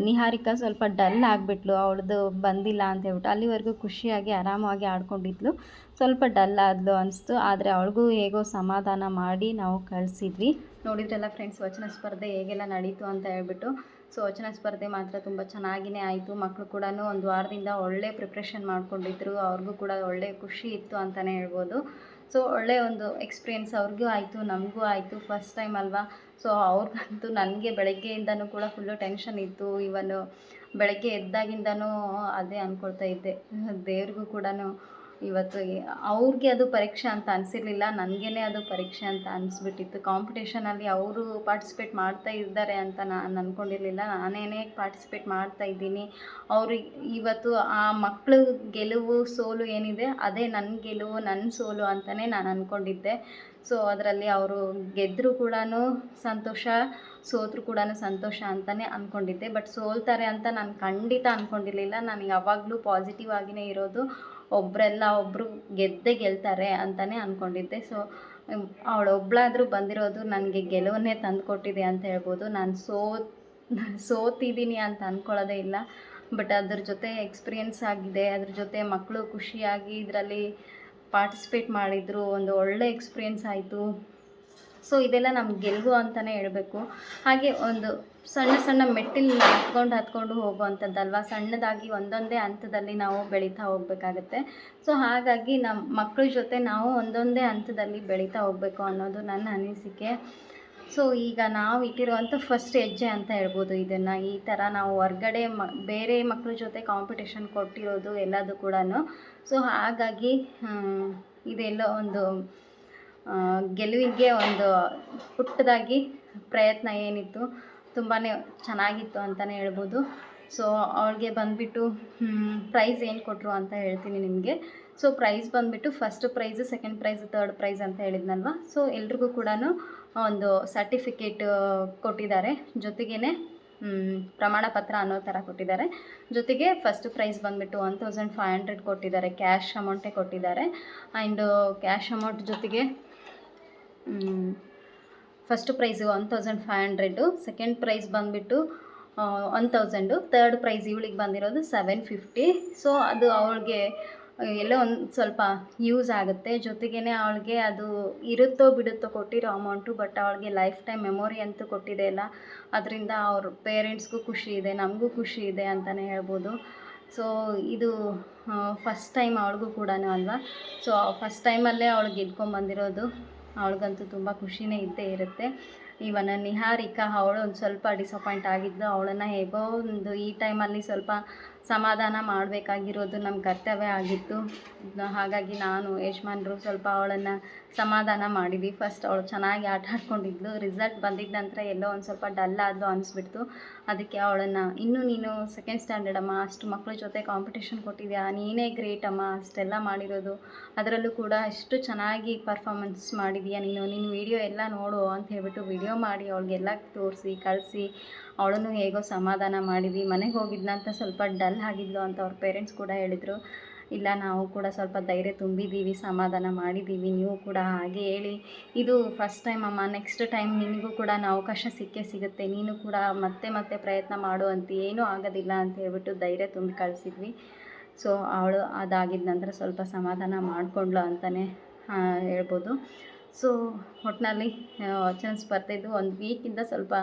Speaker 1: ನಿಹಾರಿಕಾ ಸ್ವಲ್ಪ ಡಲ್ ಆಗಿಬಿಟ್ಲು, ಅವಳದು ಬಂದಿಲ್ಲ ಅಂತ ಹೇಳ್ಬಿಟ್ಟು ಅಲ್ಲಿವರೆಗೂ ಖುಷಿಯಾಗಿ ಆರಾಮಾಗಿ ಆಡ್ಕೊಂಡಿದ್ಲು. ಸ್ವಲ್ಪ ಡಲ್ ಆದ್ಲು ಅನಿಸ್ತು, ಆದರೆ ಅವಳಿಗೂ ಹೇಗೋ ಸಮಾಧಾನ ಮಾಡಿ ನಾವು ಕಳಿಸಿದ್ವಿ. ನೋಡಿದ್ರಲ್ಲ ಫ್ರೆಂಡ್ಸ್ ವಚನ ಸ್ಪರ್ಧೆ ಹೇಗೆಲ್ಲ ನಡೀತು ಅಂತ ಹೇಳ್ಬಿಟ್ಟು. ಸೊ ವಚನ ಸ್ಪರ್ಧೆ ಮಾತ್ರ ತುಂಬ ಚೆನ್ನಾಗಿಯೇ ಆಯಿತು. ಮಕ್ಕಳು ಕೂಡ ಒಂದು ವಾರದಿಂದ ಒಳ್ಳೆ ಪ್ರಿಪ್ರೇಷನ್ ಮಾಡ್ಕೊಂಡಿದ್ರು. ಅವ್ರಿಗೂ ಕೂಡ ಒಳ್ಳೆ ಖುಷಿ ಇತ್ತು ಅಂತಲೇ ಹೇಳ್ಬೋದು. ಸೊ ಒಳ್ಳೆ ಒಂದು ಎಕ್ಸ್ಪೀರಿಯೆನ್ಸ್ ಅವ್ರಿಗೂ ಆಯಿತು, ನಮಗೂ ಆಯಿತು ಫಸ್ಟ್ ಟೈಮ್ ಅಲ್ವಾ? ಸೊ ಅವ್ರಿಗಂತೂ ನನಗೆ ಬೆಳಗ್ಗೆಯಿಂದನೂ ಕೂಡ ಫುಲ್ಲು ಟೆನ್ಷನ್ ಇತ್ತು. ಇವನು ಬೆಳಗ್ಗೆ ಎದ್ದಾಗಿಂದನೂ ಅದೇ ಅಂದ್ಕೊಳ್ತಾ ಇದ್ದೆ. ದೇವ್ರಿಗೂ ಕೂಡ ಇವತ್ತು ಅವ್ರಿಗೆ ಅದು ಪರೀಕ್ಷೆ ಅಂತ ಅನಿಸಿರ್ಲಿಲ್ಲ, ನನಗೇನೆ ಅದು ಪರೀಕ್ಷೆ ಅಂತ ಅನಿಸ್ಬಿಟ್ಟಿತ್ತು. ಕಾಂಪಿಟೇಷನಲ್ಲಿ ಅವರು ಪಾರ್ಟಿಸಿಪೇಟ್ ಮಾಡ್ತಾ ಇದ್ದಾರೆ ಅಂತ ನಾನು ಅಂದ್ಕೊಂಡಿರ್ಲಿಲ್ಲ ನಾನೇನೇ ಪಾರ್ಟಿಸಿಪೇಟ್ ಮಾಡ್ತಾ ಇದ್ದೀನಿ. ಅವರು ಇವತ್ತು ಆ ಮಕ್ಕಳು ಗೆಲುವು ಸೋಲು ಏನಿದೆ, ಅದೇ ನನ್ನ ಗೆಲುವು ನನ್ನ ಸೋಲು ಅಂತಲೇ ನಾನು ಅಂದ್ಕೊಂಡಿದ್ದೆ ಸೊ ಅದರಲ್ಲಿ ಅವರು ಗೆದ್ದರೂ ಕೂಡ ಸಂತೋಷ, ಸೋತರು ಕೂಡ ಸಂತೋಷ ಅಂತಲೇ ಅಂದ್ಕೊಂಡಿದ್ದೆ ಬಟ್ ಸೋಲ್ತಾರೆ ಅಂತ ನಾನು ಖಂಡಿತ ಅಂದ್ಕೊಂಡಿರ್ಲಿಲ್ಲ ನಾನು ಯಾವಾಗಲೂ ಪಾಸಿಟಿವ್ ಆಗಿಯೇ ಇರೋದು. ಒಬ್ಬರೆಲ್ಲ ಒಬ್ಬರು ಗೆದ್ದೇ ಗೆಲ್ತಾರೆ ಅಂತಲೇ ಅಂದ್ಕೊಂಡಿದ್ದೆ ಸೊ ಅವಳೊಬ್ಳಾದರೂ ಬಂದಿರೋದು ನನಗೆ ಗೆಲುವನ್ನೇ ತಂದುಕೊಟ್ಟಿದೆ ಅಂತ ಹೇಳ್ಬೋದು. ನಾನು ಸೋತ್ ಸೋತಿದ್ದೀನಿ ಅಂತ ಅಂದ್ಕೊಳ್ಳೋದೇ ಇಲ್ಲ. ಬಟ್ ಅದ್ರ ಜೊತೆ ಎಕ್ಸ್ಪೀರಿಯೆನ್ಸ್ ಆಗಿದೆ. ಅದ್ರ ಜೊತೆ ಮಕ್ಕಳು ಖುಷಿಯಾಗಿ ಇದರಲ್ಲಿ ಪಾರ್ಟಿಸಿಪೇಟ್ ಮಾಡಿದರು. ಒಂದು ಒಳ್ಳೆ ಎಕ್ಸ್ಪೀರಿಯೆನ್ಸ್ ಆಯಿತು. ಸೊ ಇದೆಲ್ಲ ನಮ್ಮ ಗೆಲುವು ಅಂತಲೇ ಹೇಳಬೇಕು. ಹಾಗೆ ಒಂದು ಸಣ್ಣ ಸಣ್ಣ ಮೆಟ್ಟಿಲನ್ನ ಹತ್ಕೊಂಡು ಹತ್ಕೊಂಡು ಹೋಗುವಂಥದ್ದಲ್ವ? ಸಣ್ಣದಾಗಿ ಒಂದೊಂದೇ ಹಂತದಲ್ಲಿ ನಾವು ಬೆಳೀತಾ ಹೋಗಬೇಕಾಗತ್ತೆ. ಸೊ ಹಾಗಾಗಿ ನಮ್ಮ ಮಕ್ಕಳ ಜೊತೆ ನಾವು ಒಂದೊಂದೇ ಹಂತದಲ್ಲಿ ಬೆಳೀತಾ ಹೋಗಬೇಕು ಅನ್ನೋದು ನನ್ನ ಅನಿಸಿಕೆ. ಸೊ ಈಗ ನಾವು ಇಟ್ಟಿರುವಂಥ ಫಸ್ಟ್ ಹೆಜ್ಜೆ ಅಂತ ಹೇಳ್ಬೋದು ಇದನ್ನು. ಈ ಥರ ನಾವು ಹೊರ್ಗಡೆ ಮ, ಬೇರೆ ಮಕ್ಕಳ ಜೊತೆ ಕಾಂಪಿಟೇಷನ್ ಕೊಟ್ಟಿರೋದು ಎಲ್ಲದೂ ಕೂಡ ಸೊ ಹಾಗಾಗಿ ಇದೆಲ್ಲ ಒಂದು ಗೆಲುವಿಗೆ ಒಂದು ಪುಟ್ಟದಾಗಿ ಪ್ರಯತ್ನ ಏನಿತ್ತು ತುಂಬಾ ಚೆನ್ನಾಗಿತ್ತು ಅಂತಲೇ ಹೇಳ್ಬೋದು. ಸೊ ಅವ್ಳಿಗೆ ಬಂದುಬಿಟ್ಟು ಪ್ರೈಸ್ ಏನು ಕೊಟ್ಟರು ಅಂತ ಹೇಳ್ತೀನಿ ನಿಮಗೆ. ಸೊ ಪ್ರೈಸ್ ಬಂದುಬಿಟ್ಟು first prize second prize third prize ಅಂತ ಹೇಳಿದ್ನಲ್ವ? ಸೊ ಎಲ್ರಿಗೂ ಕೂಡ ಒಂದು ಸರ್ಟಿಫಿಕೇಟ್ ಕೊಟ್ಟಿದ್ದಾರೆ. ಜೊತೆಗೇ ಪ್ರಮಾಣ ಪತ್ರ ಅನ್ನೋ ಥರ ಕೊಟ್ಟಿದ್ದಾರೆ. ಜೊತೆಗೆ ಫಸ್ಟ್ ಪ್ರೈಸ್ ಬಂದುಬಿಟ್ಟು ಒನ್ ತೌಸಂಡ್ ಫೈವ್ ಹಂಡ್ರೆಡ್ ಕೊಟ್ಟಿದ್ದಾರೆ. ಕ್ಯಾಶ್ ಅಮೌಂಟೇ ಕೊಟ್ಟಿದ್ದಾರೆ. ಆ್ಯಂಡ್ ಕ್ಯಾಶ್ ಅಮೌಂಟ್ ಜೊತೆಗೆ first prize one thousand five hundred second prize ಬಂದುಬಿಟ್ಟು ಒನ್ ತೌಸಂಡು ತರ್ಡ್ ಪ್ರೈಸ್ ಇವಳಿಗೆ ಬಂದಿರೋದು ಸೆವೆನ್ ಫಿಫ್ಟಿ ಸೊ ಅದು ಅವಳಿಗೆ, ಎಲ್ಲ ಒಂದು ಸ್ವಲ್ಪ ಯೂಸ್ ಆಗುತ್ತೆ. ಜೊತೆಗೇ ಅವಳಿಗೆ ಅದು ಇರುತ್ತೋ ಬಿಡುತ್ತೋ ಕೊಟ್ಟಿರೋ ಅಮೌಂಟು ಬಟ್ ಅವಳಿಗೆ ಲೈಫ್ ಟೈಮ್ ಮೆಮೊರಿ ಅಂತೂ ಕೊಟ್ಟಿದೆ ಅಲ್ಲ. ಅದರಿಂದ ಅವ್ರ ಪೇರೆಂಟ್ಸ್ಗೂ ಖುಷಿ ಇದೆ, ನಮಗೂ ಖುಷಿ ಇದೆ ಅಂತಲೇ ಹೇಳ್ಬೋದು. ಸೊ ಇದು ಫಸ್ಟ್ ಟೈಮ್ ಅವಳಿಗೂ ಕೂಡ ಅಲ್ವಾ? ಸೊ ಫಸ್ಟ್ ಟೈಮಲ್ಲೇ ಅವಳು ಗೆದ್ಕೊಂಬಂದಿರೋದು. ಅವಳಿಗಂತೂ ತುಂಬ ಖುಷಿನೇ ಇದ್ದೇ ಇರುತ್ತೆ. ಇವನ ನಿಹಾರಿಕಾ, ಅವಳು ಒಂದು ಸ್ವಲ್ಪ ಡಿಸಪಾಯಿಂಟ್ ಆಗಿದ್ದು ಅವಳನ್ನು ಹೇಗೋ ಒಂದು ಈ ಟೈಮಲ್ಲಿ ಸ್ವಲ್ಪ ಸಮಾಧಾನ ಮಾಡಬೇಕಾಗಿರೋದು ನಮ್ಮ ಕರ್ತವ್ಯ ಆಗಿತ್ತು. ಹಾಗಾಗಿ ನಾನು, ಯಜಮಾನ್ರು ಸ್ವಲ್ಪ ಅವಳನ್ನು ಸಮಾಧಾನ ಮಾಡಿದ್ವಿ. ಫಸ್ಟ್ ಅವಳು ಚೆನ್ನಾಗಿ ಆಟ ಆಡ್ಕೊಂಡಿದ್ಲು. ರಿಸಲ್ಟ್ ಬಂದಿದ್ದ ನಂತರ ಎಲ್ಲೋ ಒಂದು ಸ್ವಲ್ಪ ಡಲ್ ಆದ್ಲು ಅನಿಸ್ಬಿಡ್ತು. ಅದಕ್ಕೆ ಅವಳನ್ನು, ಇನ್ನೂ ನೀನು ಸೆಕೆಂಡ್ ಸ್ಟ್ಯಾಂಡರ್ಡ್ ಅಮ್ಮ, ಅಷ್ಟು ಮಕ್ಕಳ ಜೊತೆ ಕಾಂಪಿಟೇಷನ್ ಕೊಟ್ಟಿದ್ಯಾ? ನೀನೇ ಗ್ರೇಟ್ ಅಮ್ಮ, ಅಷ್ಟೆಲ್ಲ ಮಾಡಿರೋದು. ಅದರಲ್ಲೂ ಕೂಡ ಎಷ್ಟು ಚೆನ್ನಾಗಿ ಪರ್ಫಾಮೆನ್ಸ್ ಮಾಡಿದೀಯ ನೀನು? ನಿನ್ನ ವೀಡಿಯೋ ಎಲ್ಲ ನೋಡು ಅಂತ ಹೇಳ್ಬಿಟ್ಟು ವಿಡಿಯೋ ಮಾಡಿ ಅವಳಿಗೆಲ್ಲ ತೋರಿಸಿ, ಕಳಿಸಿ. ಅವಳನ್ನು ಹೇಗೋ ಸಮಾಧಾನ ಮಾಡಿದ್ವಿ. ಮನೆಗೆ ಹೋಗಿದ್ನಂತ ಸ್ವಲ್ಪ ಡಲ್ ಆಗಿದ್ಲು ಅಂತ ಅವ್ರ ಪೇರೆಂಟ್ಸ್ ಕೂಡ ಹೇಳಿದರು. ಇಲ್ಲ, ನಾವು ಕೂಡ ಸ್ವಲ್ಪ ಧೈರ್ಯ ತುಂಬಿದ್ದೀವಿ, ಸಮಾಧಾನ ಮಾಡಿದ್ದೀವಿ, ನೀವು ಕೂಡ ಹಾಗೆ ಹೇಳಿ. ಇದು ಫಸ್ಟ್ ಟೈಮ್ ಅಮ್ಮ ನೆಕ್ಸ್ಟ್ ಟೈಮ್ ನಿನಗೂ ಕೂಡ ಅವಕಾಶ ಸಿಕ್ಕೇ ಸಿಗುತ್ತೆ. ನೀನು ಕೂಡ ಮತ್ತೆ ಮತ್ತೆ ಪ್ರಯತ್ನ ಮಾಡು ಅಂತ ಏನೂ ಆಗೋದಿಲ್ಲ ಅಂತ ಹೇಳ್ಬಿಟ್ಟು ಧೈರ್ಯ ತುಂಬಿ ಕಳಿಸಿದ್ವಿ. ಸೊ ಅವಳು ಅದಾಗಿದ್ದ ನಂತರ ಸ್ವಲ್ಪ ಸಮಾಧಾನ ಮಾಡಿಕೊಂಡ್ಲು ಅಂತಲೇ ಹೇಳ್ಬೋದು. ಸೊ ಒಟ್ಟಿನಲ್ಲಿ ಚಾನ್ಸ್ ಸ್ಪರ್ಧೆದು ಒಂದು ವೀಕಿಂದ ಸ್ವಲ್ಪ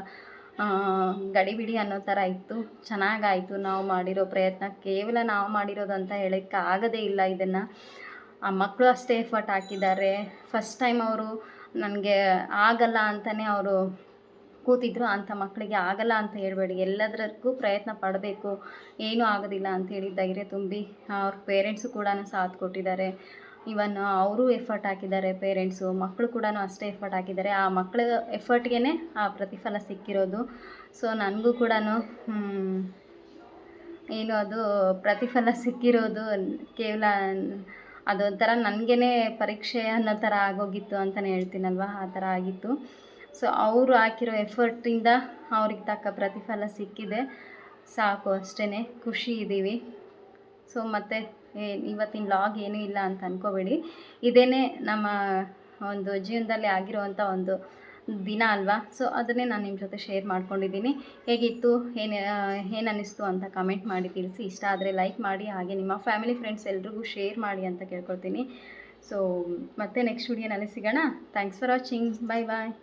Speaker 1: ಗಡಿಬಿಡಿ ಅನ್ನೋ ಥರ ಇತ್ತು. ಚೆನ್ನಾಗಾಯಿತು ನಾವು ಮಾಡಿರೋ ಪ್ರಯತ್ನ. ಕೇವಲ ನಾವು ಮಾಡಿರೋದು ಅಂತ ಹೇಳೋಕ್ಕೆ ಆಗೋದೇ ಇಲ್ಲ ಇದನ್ನು. ಆ ಮಕ್ಕಳು ಅಷ್ಟೇ ಎಫರ್ಟ್ ಹಾಕಿದ್ದಾರೆ. ಫಸ್ಟ್ ಟೈಮ್ ಅವರು ನನಗೆ ಆಗಲ್ಲ ಅಂತಲೇ ಅವರು ಕೂತಿದ್ರು. ಅಂಥ ಮಕ್ಕಳಿಗೆ ಆಗಲ್ಲ ಅಂತ ಹೇಳ್ಬೇಡಿ. ಎಲ್ಲದಕ್ಕೂ ಪ್ರಯತ್ನ ಪಡಬೇಕು. ಏನೂ ಆಗೋದಿಲ್ಲ ಹೇಳಿ ಧೈರ್ಯ ತುಂಬಿ ಅವ್ರ ಪೇರೆಂಟ್ಸು ಕೂಡ ಸಾಥ್ ಕೊಟ್ಟಿದ್ದಾರೆ. ಇವನ್ ಅವರು ಎಫರ್ಟ್ ಹಾಕಿದ್ದಾರೆ ಪೇರೆಂಟ್ಸು ಮಕ್ಕಳು ಕೂಡ ಅಷ್ಟೇ ಎಫರ್ಟ್ ಹಾಕಿದ್ದಾರೆ. ಆ ಮಕ್ಕಳ ಎಫರ್ಟ್ಗೆ ಆ ಪ್ರತಿಫಲ ಸಿಕ್ಕಿರೋದು. ಸೊ ನನಗೂ ಕೂಡ ಏನು ಅದು ಪ್ರತಿಫಲ ಸಿಕ್ಕಿರೋದು, ಕೇವಲ ಅದೊಂಥರ ನನಗೇ ಪರೀಕ್ಷೆ ಅನ್ನೋ ಥರ ಆಗೋಗಿತ್ತು ಅಂತಲೇ ಹೇಳ್ತೀನಲ್ವ? ಆ ಥರ ಆಗಿತ್ತು. ಸೊ ಅವರು ಹಾಕಿರೋ ಎಫರ್ಟಿಂದ ಅವ್ರಿಗೆ ತಕ್ಕ ಪ್ರತಿಫಲ ಸಿಕ್ಕಿದೆ. ಸಾಕು ಅಷ್ಟೇ ಖುಷಿ ಇದ್ದೀವಿ ಸೊ ಮತ್ತು ಇವತ್ತಿನ ಲಾಗ್ ಏನೂ ಇಲ್ಲ ಅಂತ ಅಂದ್ಕೋಬೇಡಿ ಇದೇನೇ ನಮ್ಮ ಒಂದು ಜೀವನದಲ್ಲಿ ಆಗಿರುವಂಥ ಒಂದು ದಿನ ಅಲ್ವಾ? ಸೊ ಅದನ್ನೇ ನಾನು ನಿಮ್ಮ ಜೊತೆ ಶೇರ್ ಮಾಡ್ಕೊಂಡಿದ್ದೀನಿ. ಹೇಗಿತ್ತು? ಏನು ಏನು ಅನ್ನಿಸ್ತು ಅಂತ ಕಮೆಂಟ್ ಮಾಡಿ ತಿಳಿಸಿ. ಇಷ್ಟ ಆದರೆ ಲೈಕ್ ಮಾಡಿ, ಹಾಗೆ ನಿಮ್ಮ ಫ್ಯಾಮಿಲಿ ಫ್ರೆಂಡ್ಸ್ ಎಲ್ರಿಗೂ ಶೇರ್ ಮಾಡಿ ಅಂತ ಕೇಳ್ಕೊಳ್ತೀನಿ. ಸೊ ಮತ್ತೆ ನೆಕ್ಸ್ಟ್ ವಿಡಿಯೋನಲ್ಲಿ ಸಿಗೋಣ. Thanks for watching bye bye